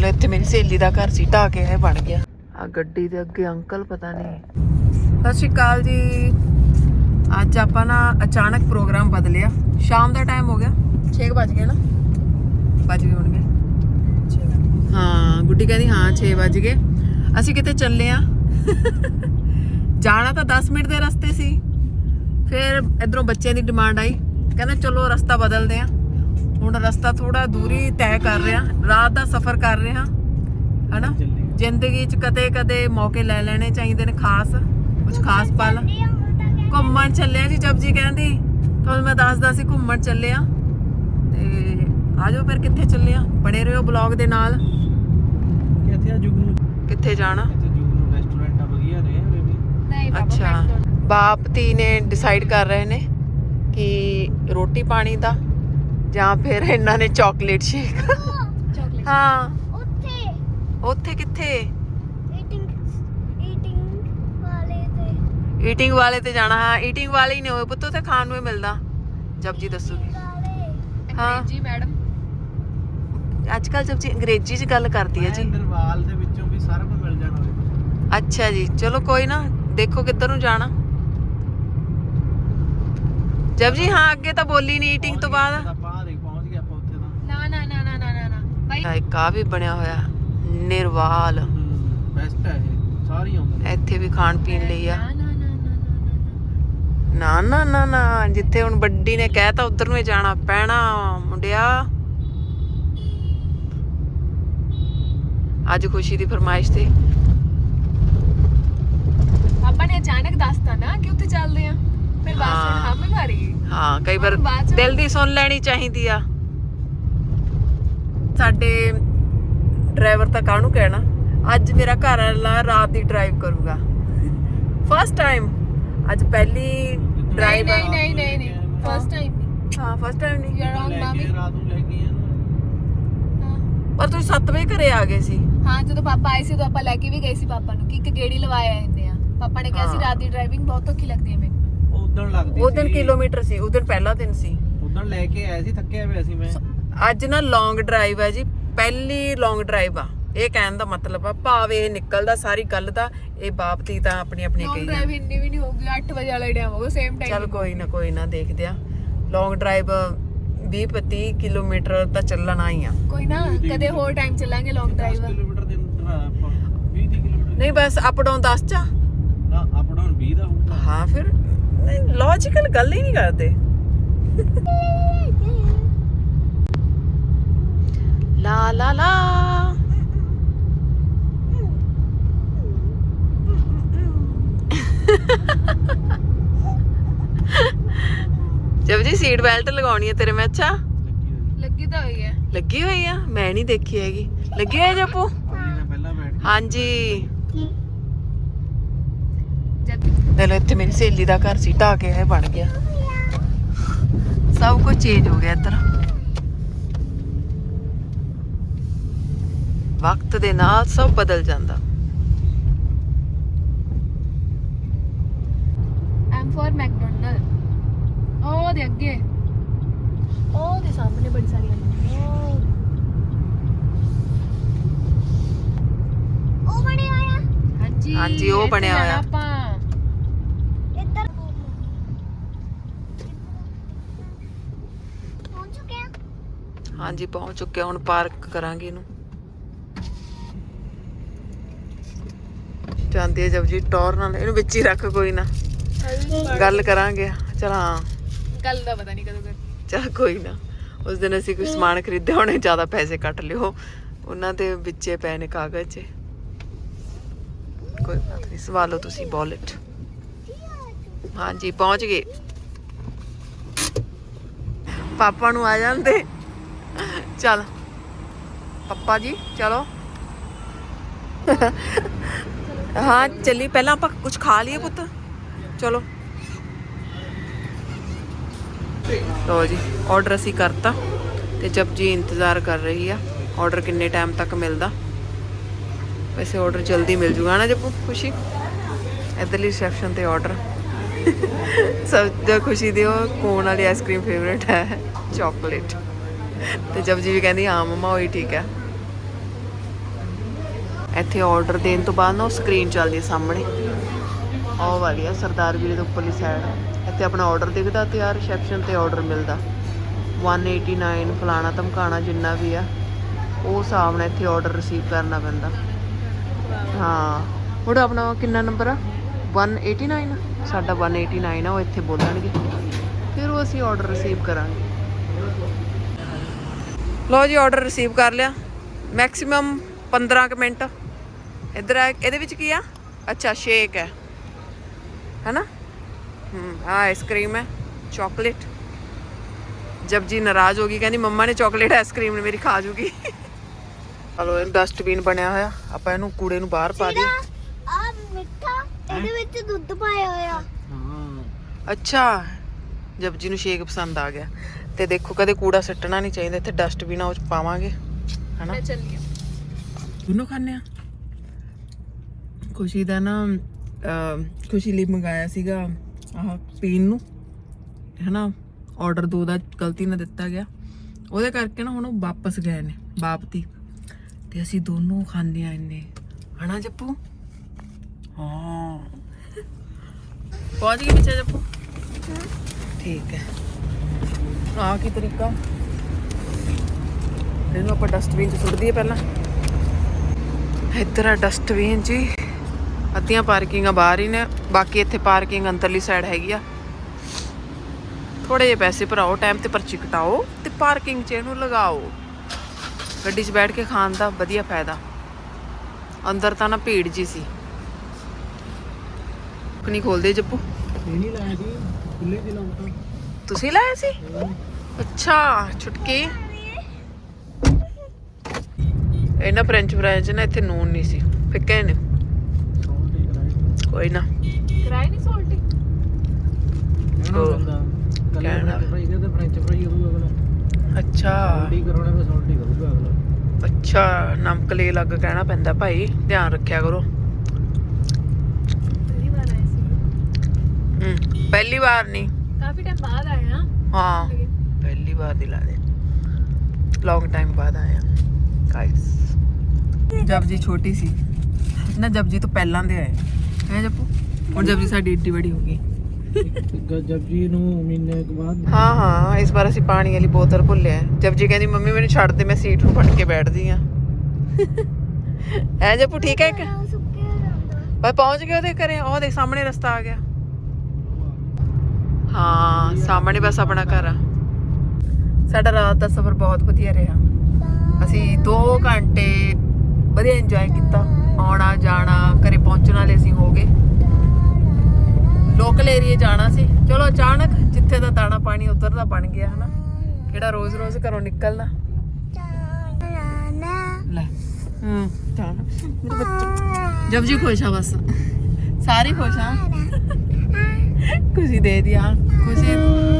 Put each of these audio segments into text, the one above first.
ਲੋ ਇੱਥੇ ਮੇਰੀ ਸਹੇਲੀ ਦਾ ਘਰ ਸੀ ਢਾ ਕੇ ਇਹ ਬਣ ਗਿਆ। ਆ ਗੱਡੀ ਦੇ ਅੱਗੇ ਅੰਕਲ ਪਤਾ ਨਹੀਂ ਸਤਿ ਸ਼੍ਰੀ ਅਕਾਲ ਜੀ। ਅੱਜ ਆਪਾਂ ਨਾ ਅਚਾਨਕ ਪ੍ਰੋਗਰਾਮ ਬਦਲਿਆ। ਸ਼ਾਮ ਦਾ ਟਾਈਮ ਹੋ ਗਿਆ। 6 ਵਜ ਗਏ ਨਾ। ਵੱਜ ਗਏ ਹੋਣਗੇ। ਹਾਂ ਗੁੱਡੀ ਕਹਿੰਦੀ ਹਾਂ 6 ਵਜ ਗਏ। ਅਸੀਂ ਕਿਤੇ ਚੱਲੇ ਆ। ਜਾਣਾ ਤਾਂ 10 ਮਿੰਟ ਦੇ ਰਸਤੇ ਸੀ। ਫਿਰ ਇਧਰੋਂ ਬੱਚਿਆਂ ਦੀ ਡਿਮਾਂਡ ਆਈ। ਕਹਿੰਦੇ ਚਲੋ ਰਸਤਾ ਬਦਲਦੇ ਆ। ਹੁਣ ਰਸਤਾ ਥੋੜਾ ਦੂਰੀ ਤੈਅ ਕਰ ਰਹੇ ਰਾਤ ਦਾ ਸਫ਼ਰ ਕਰ ਰਹੇ ਹਨਾ? ਜ਼ਿੰਦਗੀ 'ਚ ਕਦੇ ਕਦੇ ਮੌਕੇ ਲੈ ਲੈਣੇ ਚਾਹੀਦੇ ਨੇ ਖਾਸ ਕੁਝ ਖਾਸ ਪਲ। ਘੁੰਮਣ ਚੱਲਿਆ ਜੀ ਜਬ ਜੀ ਕਹਿੰਦੀ ਤੁਹਾਨੂੰ ਮੈਂ ਦੱਸਦਾ ਸੀ ਘੁੰਮਣ ਚੱਲੇ ਆ ਤੇ ਆਜੋ ਫਿਰ ਕਿੱਥੇ ਚੱਲੇ ਆ ਬਣੇ ਰਹੋ ਬਲੌਗ ਦੇ ਨਾਲ। ਕਿੱਥੇ ਆ ਜੁਗਨੂ? ਕਿੱਥੇ ਜਾਣਾ? ਇੱਥੇ ਜੁਗਨੂ ਰੈਸਟੋਰੈਂਟ ਆ ਵਧੀਆ ਨੇ ਬੇਬੀ ਨਹੀਂ ਪਾਪਾ ਅੱਛਾ। ਬਾਪ ਧੀ ਨੇ ਡਿਸਾਈਡ ਕਰ ਰਹੇ ਨੇ ਕਿ ਰੋਟੀ ਪਾਣੀ ਦਾ ਜਾਂ ਫਿਰ ਇਹਨਾਂ ਨੇ ਚਾਕਲੇਟ ਸ਼ੇਕ ਚਾਕਲੇਟ ਹਾਂ। ਉੱਥੇ। ਉੱਥੇ ਕਿੱਥੇ? ਈਟਿੰਗ ਈਟਿੰਗ ਵਾਲੇ ਤੇ। ਈਟਿੰਗ ਵਾਲੇ ਤੇ ਜਾਣਾ ਹਾਂ ਈਟਿੰਗ ਵਾਲੇ ਹੀ ਨੇ ਹੋਏ ਪੁੱਤ ਉੱਥੇ ਖਾਣ ਨੂੰ ਹੀ ਮਿਲਦਾ। ਜਬ ਜੀ ਦੱਸੂਗੀ ਹਾਂ। ਜੀ ਮੈਡਮ। ਅੱਜ ਕੱਲ ਜਬ ਜੀ ਅੰਗਰੇਜ਼ੀ 'ਚ ਗੱਲ ਕਰਦੀ ਹੈ ਜੀ। ਦਰਵਾਲ ਦੇ ਵਿੱਚੋਂ ਵੀ ਸਾਰਾ ਕੁਝ ਮਿਲ ਜਾਣਾ ਅੱਛਾ ਜੀ ਚਲੋ ਕੋਈ ਨਾ ਦੇਖੋ ਕਿੱਧਰ ਨੂੰ ਜਾਣਾ। ਜਬ ਜੀ ਹਾਂ ਅੱਗੇ ਤਾਂ ਬੋਲੀ ਨਹੀਂ ਈਟਿੰਗ ਤੋਂ ਬਾਅਦ। ਬਾਈ ਕਾ ਵੀ ਬਣਿਆ ਹੋਇਆ ਨਿਰਵਾਲ। ਬੈਸਟ ਹੈ ਇਹ ਸਾਰੀ ਆਉਂਦਾ ਇੱਥੇ ਵੀ ਖਾਣ ਪੀਣ ਲਈ ਆ। ਨਾ ਨਾ ਨਾ ਨਾ ਜਿੱਥੇ ਹੁਣ ਵੱਡੀ ਨੇ ਕਹਿਤਾ ਉਧਰ ਨੂੰ ਹੀ ਜਾਣਾ ਪੈਣਾ ਮੁੰਡਿਆ। ਅੱਜ ਖੁਸ਼ੀ ਦੀ ਫਰਮਾਇਸ਼ ਤੇ। ਪਾਪਾ ਨੇ ਅਚਾਨਕ ਦੱਸਤਾ ਨਾ ਕਿ ਉੱਥੇ ਚੱਲਦੇ ਆ। ਫਿਰ ਬਾਅਦ ਹਾਂ। ਮੈਨੂੰ ਹਾਂ ਕਈ ਵਾਰ ਦਿਲ ਦੀ ਸੁਣ ਲੈਣੀ ਚਾਹੀਦੀ ਆ। ਸਾਡੇ ਡਰਾਈਵਰ ਤਾਂ ਕਾਹਨੂੰ ਕਹਿਣਾ? ਅੱਜ ਮੇਰਾ ਘਰ ਵਾਲਾ ਰਾਤ ਦੀ ਡਰਾਈਵ ਕਰੂਗਾ। ਫਸਟ ਟਾਈਮ ਅੱਜ ਪਹਿਲੀ ਡਰਾਈਵ ਨਹੀਂ ਨਹੀਂ ਨਹੀਂ ਨਹੀਂ ਫਸਟ ਟਾਈਮ ਹਾਂ ਫਸਟ ਟਾਈਮ ਨਹੀਂ। ਯੂ ਆਰ ਰੋਂਗ ਮਾਮੀ ਰਾਤ ਨੂੰ ਲੈ ਕੇ ਪਰ ਤੁਸੀਂ 7 ਵਜੇ ਘਰੇ ਆ ਗਏ ਸੀ। ਹਾਂ ਜਦੋਂ ਪਾਪਾ ਆਏ ਸੀ ਉਦੋਂ ਆਪਾਂ ਲੈ ਕੇ ਵੀ ਗਏ ਸੀ ਪਾਪਾ ਨੂੰ ਕਿ ਇੱਕ ਗੇੜੀ ਲਵਾਇਆ ਇਹਨੇ ਆ। ਪਾਪਾ ਨੇ ਕਿਹਾ ਸੀ। ਰਾਤ ਦੀ ਡਰਾਈਵਿੰਗ ਬਹੁਤ ਔਖੀ ਲੱਗਦੀ ਹੈ ਮੈਨੂੰ। ਉਹ ਉਦੋਂ ਲੱਗਦੀ ਉਹ ਦਿਨ ਕਿਲੋਮੀਟਰ ਸੀ ਉਹ ਦਿਨ ਪਹਿਲਾ ਦਿਨ ਸੀ। ਉਦੋਂ ਲੈ ਕੇ ਆਇਆ ਸੀ ਥੱਕਿਆ ਹੋਇਆ ਸੀ ਮੈਂ। ਅੱਜ ਨਾ ਲੌਂਗ ਡਰਾਈਵ ਹੈ ਜੀ ਪਹਿਲੀ ਲੌਂਗ ਡਰਾਈਵ ਆ। ਇਹ ਕਹਿਣ ਦਾ ਮਤਲਬ ਆ ਭਾਵੇਂ ਇਹ ਨਿਕਲਦਾ ਸਾਰੀ ਗੱਲ ਦਾ ਇਹ ਬਾਪ ਦੀ ਤਾਂ ਆਪਣੀ ਆਪਣੀ ਲੌਂਗ ਕਹੀ ਡਰਾਈਵ ਇੰਨੀ ਵੀ ਨਹੀਂ ਹੋਊਗੀ 8 ਵਜੇ ਵਾਲਾ ਟਾਈਮ ਹੋਊਗਾ ਸੇਮ ਚੱਲ ਟਾਈਮ ਕੋਈ ਨਾ ਕੋਈ ਨਾ ਦੇਖਦੇ ਆ। ਲੌਂਗ ਡਰਾਈਵ 20 25 ਕਿਲੋਮੀਟਰ ਤਾਂ ਚੱਲਣਾ ਹੀ ਆ। ਕੋਈ ਨਾ ਕਦੇ ਹੋਰ ਟਾਈਮ ਚੱਲਾਂਗੇ ਲੌਂਗ 10 ਡਰਾਈਵ ਕਿਲੋਮੀਟਰ ਦੇ ਅੰਦਰ ਆ ਆਪਾਂ 20 30 ਕਿਲੋਮੀਟਰ ਨਹੀਂ ਬਸ ਅਪ ਡਾਊਨ 10 ਚ ਆ। ਨਾ ਅਪ ਡਾਊਨ 20 ਦਾ ਹੋਊਗਾ। ਹਾਂ ਫਿਰ। ਨਹੀਂ ਲੌਜੀਕਲ ਗੱਲ ਹੀ ਨਹੀਂ ਕਰਦੇ। ਲਾ ਲਾ ਲਾ। ਜਬ ਜੀ ਸੀਟ ਬੈਲਟ ਲਗਾਉਣੀ ਹੈ ਤੇਰੇ ਮੈਂ ਅੱਛਾ? ਲੱਗੀ ਤਾਂ ਹੋਈ ਹੈ। ਲੱਗੀ ਹੋਈ ਆ? ਮੈਂ ਨਹੀਂ ਦੇਖੀ ਹੈਗੀ। ਲੱਗੀ ਹੋਈ ਜੱਪੂ? ਹਾਂਜੀ। ਜਦ ਦੇ ਲੋ ਇੱਥੇ ਮੇਰੀ ਸਹੇਲੀ ਦਾ ਘਰ ਸੀ ਢਾ ਕੇ ਇਹ ਬਣ ਗਿਆ। ਸਭ ਕੁਝ ਚੇਂਜ ਹੋ ਗਿਆ ਇੱਧਰ। ਵਕਤ ਦੇ ਨਾਲ ਸਭ ਬਦਲ ਜਾਂਦਾ। ਐਮ ਫॉर ਮੈਕਡੋਨਲਡ ਉਹ ਦੇ ਅੱਗੇ। ਉਹ ਦੇ ਸਾਹਮਣੇ ਬੜੀ ਸਾਰੀਆਂ ਨੇ ਉਹ ਹਾਂਜੀ ਹਾਂਜੀ, ਉਹ ਬਣਿਆ ਹੋਇਆ। ਆਪਾਂ। ਇੱਧਰ ਪਹੁੰਚ ਚੁੱਕੇ ਆ। ਹਾਂਜੀ ਪਹੁੰਚ ਚੁੱਕੇ ਹਾਂ, ਹੁਣ ਪਾਰਕ ਕਰਾਂਗੇ ਇਹਨੂੰ। ਜਾਂਦੀ ਹੈ ਜਬ ਜੀ ਟੌਰ ਨਾਲ ਇਹਨੂੰ ਵਿੱਚ ਹੀ ਰੱਖ ਕੋਈ ਨਾ। ਗੱਲ ਕਰਾਂਗੇ। ਚਲ ਹਾਂ। ਗੱਲ ਦਾ ਪਤਾ ਨਹੀਂ ਕਦੋਂ ਕਰ ਚਲ ਕੋਈ ਨਾ। ਉਸ ਦਿਨ ਅਸੀਂ ਕੁਝ ਸਮਾਨ ਖਰੀਦਿਆ ਹੋਣੇ ਜ਼ਿਆਦਾ ਪੈਸੇ ਕੱਟ ਲਿਓ। ਉਹਨਾਂ ਦੇ ਵਿੱਚੇ ਪਏ ਨੇ ਕਾਗਜ਼। 'ਚ ਕੋਈ ਬਾਤ ਨਹੀਂ ਸਵਾਲੋ ਤੁਸੀਂ ਬੋਲਟ। ਹਾਂਜੀ ਪਹੁੰਚ ਗਏ। ਪਾਪਾ ਨੂੰ ਆ ਜਾਂਦੇ। ਚਲ। ਪਾਪਾ ਜੀ ਚਲੋ। ਹਾਂ ਚੱਲੀ ਪਹਿਲਾਂ ਆਪਾਂ ਕੁਝ ਖਾ ਲਈਏ ਪੁੱਤ। ਚਲੋ। ਲੋ ਜੀ ਆਰਡਰ ਅਸੀਂ ਕਰਤਾ ਤੇ ਜਬ ਇੰਤਜ਼ਾਰ ਕਰ ਰਹੀ ਆ। ਆਰਡਰ ਕਿੰਨੇ ਟਾਈਮ ਤੱਕ ਮਿਲਦਾ? ਵੈਸੇ ਆਰਡਰ ਜਲਦੀ ਮਿਲ ਜੂਗਾ ਨਾ ਜੱਪੂ, ਖੁਸ਼ੀ? ਇਧਰਲੀ ਰਿਸੈਪਸ਼ਨ ਤੇ ਆਰਡਰ ਸਭ ਤੋਂ ਖੁਸ਼ੀ ਦੀ ਉਹ ਕੋਨ ਵਾਲੀ ਆਈਸਕ੍ਰੀਮ ਫੇਵਰੇਟ ਹੈ ਚਾਕਲੇਟ ਤੇ ਜਪਜੀ ਵੀ ਕਹਿੰਦੀ, ਹਾਂ, ਮਮਾ, ਉਹੀ ਠੀਕ ਹੈ। ਇੱਥੇ ਆਰਡਰ ਦੇਣ ਤੋਂ ਬਾਅਦ ਨਾ ਉਹ ਸਕਰੀਨ ਚੱਲਦੀ ਹੈ ਸਾਹਮਣੇ। ਉਹ ਵਾਲੀ ਆ, ਸਰਦਾਰ ਵੀਰੇ ਦੇ ਉੱਪਰਲੀ ਸਾਈਡ ਇੱਥੇ ਆਪਣਾ ਆਰਡਰ ਦਿਖਦਾ ਤੇ ਆ ਰਿਸੈਪਸ਼ਨ ਤੇ ਆਰਡਰ ਮਿਲਦਾ। 189 ਫਲਾਣਾ ਧਮਕਾਣਾ ਜਿੰਨਾ ਵੀ ਆ, ਉਹ ਹਿਸਾਬ ਨਾਲ ਇੱਥੇ ਆਰਡਰ ਰਿਸੀਵ ਕਰਨਾ ਪੈਂਦਾ। ਹਾਂ, ਹੁਣ ਆਪਣਾ ਕਿੰਨਾ ਨੰਬਰ ਆ? 189 ਸਾਡਾ 189 ਆ, ਉਹ ਇੱਥੇ ਬੋਲਣਗੇ। ਫਿਰ ਉਹ ਅਸੀਂ ਆਰਡਰ ਰਿਸੀਵ ਕਰਾਂਗੇ। ਲਓ ਜੀ ਆਰਡਰ ਰਿਸੀਵ ਕਰ ਲਿਆ। ਮੈਕਸਿਮਮ 15 ਕੁ ਮਿੰਟ। ਇੱਧਰ ਆ ਇਹਦੇ ਵਿੱਚ ਕੀ ਆ? ਅੱਛਾ ਸ਼ੇਕ ਹੈ। ਹੈਨਾ? ਹੂੰ ਆ ਆਈਸਕ੍ਰੀਮ ਹੈ ਚਾਕਲੇਟ ਜਬ ਜੀ ਨਾਰਾਜ਼ ਹੋ ਗਈ ਕਹਿੰਦੀ ਮੰਮਾ ਨੇ ਚਾਕਲੇਟ ਆਈਸਕ੍ਰੀਮ ਨੇ ਮੇਰੀ ਖਾ ਜੂਗੀ। ਹਲੋ ਇਹ ਡਸਟਬਿਨ ਬਣਿਆ ਹੋਇਆ। ਆਪਾਂ ਇਹਨੂੰ ਕੂੜੇ ਨੂੰ ਬਾਹਰ ਪਾ ਦਈਏ। ਆ ਮਿੱਠਾ ਇਹਦੇ ਵਿੱਚ ਦੁੱਧ ਪਾਇਆ ਹੋਇਆ। ਹਾਂ। ਅੱਛਾ। ਜਬ ਜੀ ਨੂੰ ਸ਼ੇਕ ਪਸੰਦ ਆ ਗਿਆ। ਤੇ ਦੇਖੋ ਕਦੇ ਕੂੜਾ ਸੱਟਣਾ ਨਹੀਂ ਚਾਹੀਦਾ ਇੱਥੇ ਡਸਟਬਿਨ ਆ ਉਹ 'ਚ ਪਾਵਾਂਗੇ। ਹਨਾ? ਮੈਂ ਚੱਲੀ ਦੋਨੋਂ ਖਾਣੇ ਆ? ਖੁਸ਼ੀ ਦਾ ਨਾ ਖੁਸ਼ੀ ਲਈ ਮੰਗਾਇਆ ਸੀਗਾ ਆਹ ਪੀਣ ਨੂੰ ਹਨਾ? ਆਰਡਰ ਦੋ ਦਾ ਗਲਤੀ ਨਾਲ ਦਿੱਤਾ ਗਿਆ। ਉਹਦੇ ਕਰਕੇ ਨਾ ਹੁਣ ਉਹ ਵਾਪਸ ਗਏ ਨੇ ਵਾਪਤੀ ਤੇ ਅਸੀਂ ਦੋਨੋਂ ਖਾਂਦੇ ਆ ਇੰਨੇ। ਹਨਾ ਜੱਪੂ? ਹਾਂ। ਪਹੁੰਚ ਗਏ ਪਿੱਛੇ ਜੱਪੂ? ਠੀਕ ਹੈ। ਆ ਕੀ ਤਰੀਕਾ? ਇਹਨੂੰ ਆਪਾਂ ਡਸਟਬਿਨ 'ਚ ਸੁੱਟ ਦਈਏ ਪਹਿਲਾਂ। ਇੱਧਰ ਆ ਡਸਟਬਿਨ ਜੀ। ਅੱਧੀਆਂ ਪਾਰਕਿੰਗਾਂ ਬਾਹਰ ਹੀ ਨੇ ਬਾਕੀ ਇੱਥੇ ਪਾਰਕਿੰਗ ਅੰਦਰਲੀ ਸਾਈਡ ਹੈਗੀ ਆ। ਥੋੜੇ ਜਿਹੇ ਪੈਸੇ ਭਰਾਓ ਟਾਈਮ ਤੇ ਪਰਚੀ ਕਟਾਓ ਤੇ ਪਾਰਕਿੰਗ 'ਚ ਇਹਨੂੰ ਲਗਾਓ। ਗੱਡੀ 'ਚ ਬੈਠ ਕੇ ਖਾਣ ਦਾ ਵਧੀਆ ਫਾਇਦਾ। ਅੰਦਰ ਤਾਂ ਨਾ ਭੀੜ ਜੀ ਸੀ। ਨਹੀਂ ਖੋਲਦੇ ਜੱਪੂ। ਨਹੀਂ ਲਾਇਆ ਸੀ ਖੁੱਲੇ ਚ ਲਾਉਂਦਾ ਤੁਸੀਂ ਲਾਇਆ ਸੀ? ਅੱਛਾ ਛੁਟਕੀ। ਇਹਨਾਂ ਫ੍ਰੈਂਚ ਫ੍ਰਾਈਜ਼ ਨਾ ਇੱਥੇ ਨੂਨ ਨਹੀਂ ਸੀ। ਫਿੱਕੇ ਨੇ। ਕੋਈ ਨਾ। ਕਰਾਈ ਨਹੀਂ ਸੋਲਟੀ ਬੰਦਾ ਕੱਲੇ ਕਹਿਣਾ। ਫ੍ਰੈਂਚ ਫਰਾਈ ਦੇ ਫ੍ਰੈਂਚ ਫਰਾਈ ਹੋਊਗਾ ਅਗਲਾ। ਅੱਛਾ। ਹੀ ਕਰਾਉਣਾ ਤਾਂ ਸੌਂਟ ਹੀ ਕਰੂਗਾ ਅਗਲਾ। ਅੱਛਾ ਨਮਕ ਲੈ ਲੱਗ ਕਹਿਣਾ ਪੈਂਦਾ ਭਾਈ। ਧਿਆਨ ਰੱਖਿਆ ਕਰੋ। ਪਹਿਲੀ ਵਾਰ ਆਏ ਸੀ। ਹਮ, ਪਹਿਲੀ ਵਾਰ ਨਹੀਂ ਕਾਫੀ ਟਾਈਮ ਬਾਅਦ ਆਏ ਹਾਂ ਹਾਂ ਪਹਿਲੀ ਵਾਰ ਦਿਲਾ ਦੇ ਲੌਂਗ ਟਾਈਮ ਬਾਅਦ ਆਇਆ ਗਾਇਸ ਜਬ ਜੀ ਛੋਟੀ ਸੀ। ਨਾ ਜਬ ਜੀ ਤੋਂ ਪਹਿਲਾਂ ਦੇ ਆਏ। ਹੈ ਜੱਪੂ? ਹੁਣ ਜਬ ਜੀ ਸਾਡੀ ਏਡੀ ਵੱਡੀ ਹੋ ਗਈ। ਜਬ ਜੀ ਨੂੰ ਮਹੀਨੇ ਕੁ ਬਾਅਦ। ਹਾਂ ਹਾਂ ਇਸ ਵਾਰ ਅਸੀਂ ਪਾਣੀ ਵਾਲੀ ਬੋਤਲ ਭੁੱਲਿਆ ਜਬ ਜੀ ਕਹਿੰਦੀ ਮੰਮੀ ਮੈਨੂੰ ਛੱਡ ਦੇ ਮੈਂ ਸੀਟ ਨੂੰ ਫੜ ਕੇ ਬੈਠਦੀ ਆ ਐ ਜੱਪੂ ਠੀਕ ਹੈ ਕਿ ਆ ਸੁੱਕੇ ਜਾਂਦਾ ਬਈ ਪਹੁੰਚ ਗਏ ਉਹਦੇ ਘਰੇ ਉਹ ਦੇ ਸਾਹਮਣੇ ਰਸਤਾ ਆ ਗਿਆ। ਹਾਂ ਸਾਹਮਣੇ ਬਸ ਆਪਣਾ ਘਰ ਆ। ਸਾਡਾ ਰਾਤ ਦਾ ਸਫ਼ਰ ਬਹੁਤ ਵਧੀਆ ਰਿਹਾ। ਅਸੀਂ 2 ਘੰਟੇ ਵਧੀਆ ਇੰਜੋਏ ਕੀਤਾ। ਆਉਣਾ ਜਾਣਾ ਘਰੇ ਪਹੁੰਚਣ ਵਾਲੇ ਅਸੀਂ ਹੋ ਗਏ ਲੋਕਲ ਏਰੀਏ ਜਾਣਾ ਸੀ ਚਲੋ ਅਚਾਨਕ ਜਿੱਥੇ ਦਾ ਦਾਣਾ ਪਾਣੀ ਉਧਰ ਦਾ ਬਣ ਗਿਆ ਹਨਾ। ਕਿਹੜਾ ਰੋਜ਼-ਰੋਜ਼ ਘਰੋਂ ਨਿਕਲਣਾ। ਲੈ ਹੂੰ ਜਾਣਾ ਮੇਰੇ ਬੱਚੇ ਜਬ ਜੀ ਖੁਸ਼ ਆ ਬਸ। ਸਾਰੇ ਖੁਸ਼ ਆ। ਖੁਸ਼ੀ ਦੇ ਦਿਆ। ਖੁਸ਼ੀ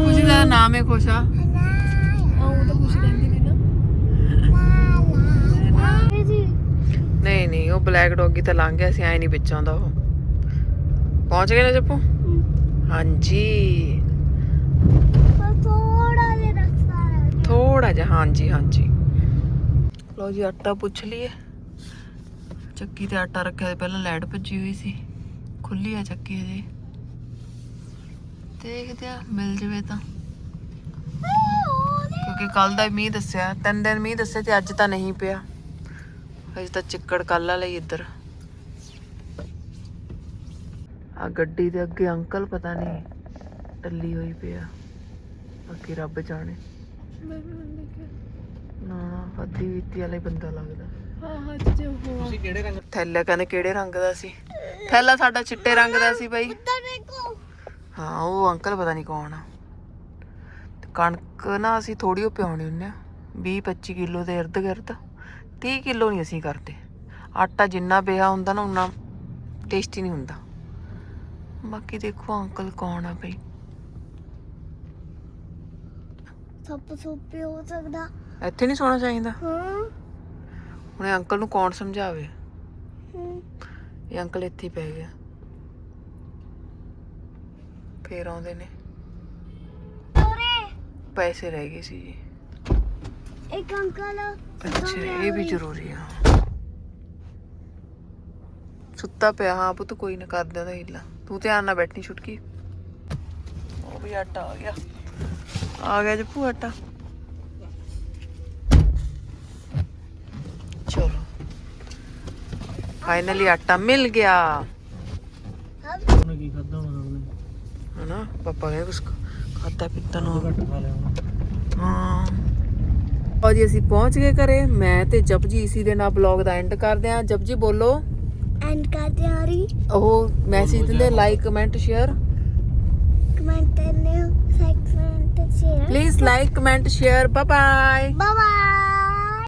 ਖੁਸ਼ੀ ਦਾ ਨਾਮ ਹੈ ਖੁਸ਼ ਆ। ਆਉਂ ਤਾਂ ਖੁਸ਼ ਰਹਿੰਦੀ ਨਹੀਂ ਨਾ। ਨਹੀਂ ਨਹੀਂ ਉਹ ਬਲੈਕ ਡੌਗੀ ਤਾਂ ਲੰਘ ਗਿਆ ਸੀ ਐ ਨਹੀਂ ਵਿੱਚ ਆਉਂਦਾ ਉਹ। ਪਹੁੰਚ ਗਏ ਨਾ ਜੱਪੂ? ਹਾਂਜੀ ਥੋੜਾ ਜਿਹਾ ਰਸਤਾ ਰਹਿ ਗਿਆ ਥੋੜਾ ਜਿਹਾ, ਹਾਂਜੀ ਹਾਂਜੀ। ਲਓ ਜੀ, ਆਟਾ ਪੁੱਛ ਲਈਏ। ਚੱਕੀ ਤੇ ਆਟਾ ਰੱਖਿਆ ਪਹਿਲਾਂ ਲਾਈਟ ਭੱਜੀ ਹੋਈ ਸੀ। ਖੁੱਲੀ ਆ ਚੱਕੀ ਅਜੇ ਦੇਖਦੇ ਆ, ਮਿਲ ਜਵੇ ਤਾਂ। ਕਿਉਂਕਿ ਕੱਲ ਦਾ ਮੀਂਹ ਦੱਸਿਆ, ਤਿੰਨ ਦਿਨ ਮੀਂਹ ਦੱਸਿਆ ਤੇ ਅੱਜ ਤਾਂ ਨਹੀਂ ਪਿਆ। ਅਜੇ ਤਾਂ ਚਿੱਕੜ ਕੱਲ ਵਾਲਾ ਹੀ ਇੱਧਰ। ਆ ਗੱਡੀ ਦੇ ਅੱਗੇ ਅੰਕਲ ਪਤਾ ਨਹੀਂ ਟੱਲੀ ਹੋਈ ਪਿਆ। ਅੱਗੇ ਰੱਬ ਜਾਣੇ। ਮੈਂ ਵੀ ਹੁਣ ਦੇਖਿਆ ਨਾ ਨਾ ਅੱਧੀ ਬੀਤੀ ਵਾਲਾ ਹੀ ਬੰਦਾ ਲੱਗਦਾ। ਹਾਂ ਹਾਂ ਜੇ ਉਹ ਤੁਸੀਂ ਕਿਹੜੇ ਰੰਗ ਥੈਲਾ ਕਹਿੰਦੇ ਕਿਹੜੇ ਰੰਗ ਦਾ ਸੀ? ਥੈਲਾ ਸਾਡਾ ਚਿੱਟੇ ਰੰਗ ਦਾ ਸੀ ਬਾਈ। ਤਾਂ ਦੇਖੋ। ਹਾਂ ਉਹ ਅੰਕਲ ਪਤਾ ਨਹੀਂ ਕੌਣ ਆ। ਤੇ ਕਣਕ ਨਾ ਅਸੀਂ ਥੋੜੀ ਉਹ ਪਿਆਉਣੀ ਹੁੰਨੇ ਆ। 20 25 ਕਿਲੋ ਦੇ ਇਰਦ ਗਿਰਦ। 30 ਕਿਲੋ ਨਹੀਂ ਅਸੀਂ ਕਰਦੇ। ਆਟਾ ਜਿੰਨਾ ਪਿਆ ਹੁੰਦਾ ਨਾ ਉਨਾ ਟੇਸਟੀ ਨਹੀਂ ਹੁੰਦਾ। ਬਾਕੀ ਦੇਖੋ ਅੰਕਲ ਕੌਣ ਆ ਬਈ। ਸੱਪ ਸੁੱਪੇ ਹੋ ਸਕਦਾ। ਇੱਥੇ ਨਹੀਂ ਸੋਣਾ ਚਾਹੀਦਾ? ਹਾਂ। ਹੁਣ ਇਹ ਅੰਕਲ ਨੂੰ ਕੌਣ ਸਮਝਾਵੇ? ਹਮ, ਇਹ ਅੰਕਲ ਇੱਥੇ ਹੀ ਪੈ ਗਿਆ। ਫੇਰ ਆਉਂਦੇ ਨੇ। ਉਰੇ ਪੈਸੇ ਰਹਿ ਗਏ ਸੀ ਜੀ। ਇੱਕ ਅੰਕਲ ਅੱਛਾ ਇਹ ਵੀ ਜ਼ਰੂਰੀ ਆ। ਸੁੱਤਾ ਪਿਆ ਹਾਂ ਪੁੱਤ ਕੋਈ ਨਾ ਕਰ ਦਿੰਦਾ ਹਿੱਲਾ। ਤੂੰ ਧਿਆਨ ਨਾਲ ਬੈਠਣੀ ਛੁਟਕੀ। ਉਹ ਵੀ ਆਟਾ ਆ ਗਿਆ। ਆ ਗਿਆ ਜੱਪੂ ਆਟਾ। ਚਲੋ। ਫਾਈਨਲੀ ਆਟਾ ਮਿਲ ਗਿਆ। ਉਹਨੇ ਕੀ ਖਾਦਾ ਹੋਣਾ ਉਹਨੇ? ਹਨਾ? ਪਾਪਾ ਕਹਿੰਦੇ ਕੁਛ ਖਾਤਾ ਪੀਤਾ ਨੂੰ ਘੱਟ ਖਾ ਲਿਆ ਹੋਣਾ ਹਾਂ। ਲਓ ਜੀ ਅਸੀਂ ਪਹੁੰਚ ਗਏ ਘਰੇ। ਮੈਂ ਤੇ ਜਪਜੀ ਇਸੀ ਦੇ ਨਾਲ ਬਲੌਗ ਦਾ ਐਂਡ ਕਰਦੇ ਹਾਂ। ਜਪਜੀ ਬੋਲੋ। ਐਂਡ ਕਰਦੇ ਆ ਰਹੀ ਉਹ ਮੈਸੇਜ ਦਿੰਦੇ ਲਾਈਕ ਕਮੈਂਟ ਸ਼ੇਅਰ ਕਮੈਂਟ ਕਰਨੇ Please like, comment, share. Bye bye. Bye bye.